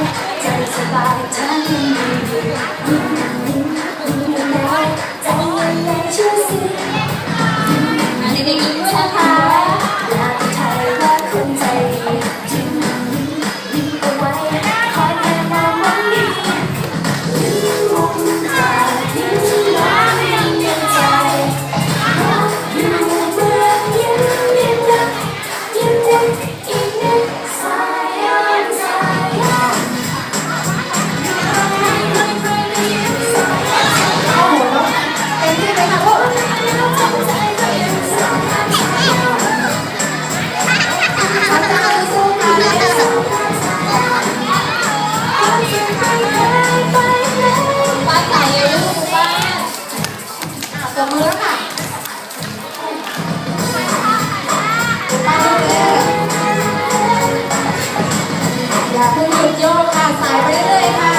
Tell us about a time when you were จับมือวค่ะอย่าเพิ่งหยุดโยกค่ะสายไปเรื่อยค่ะ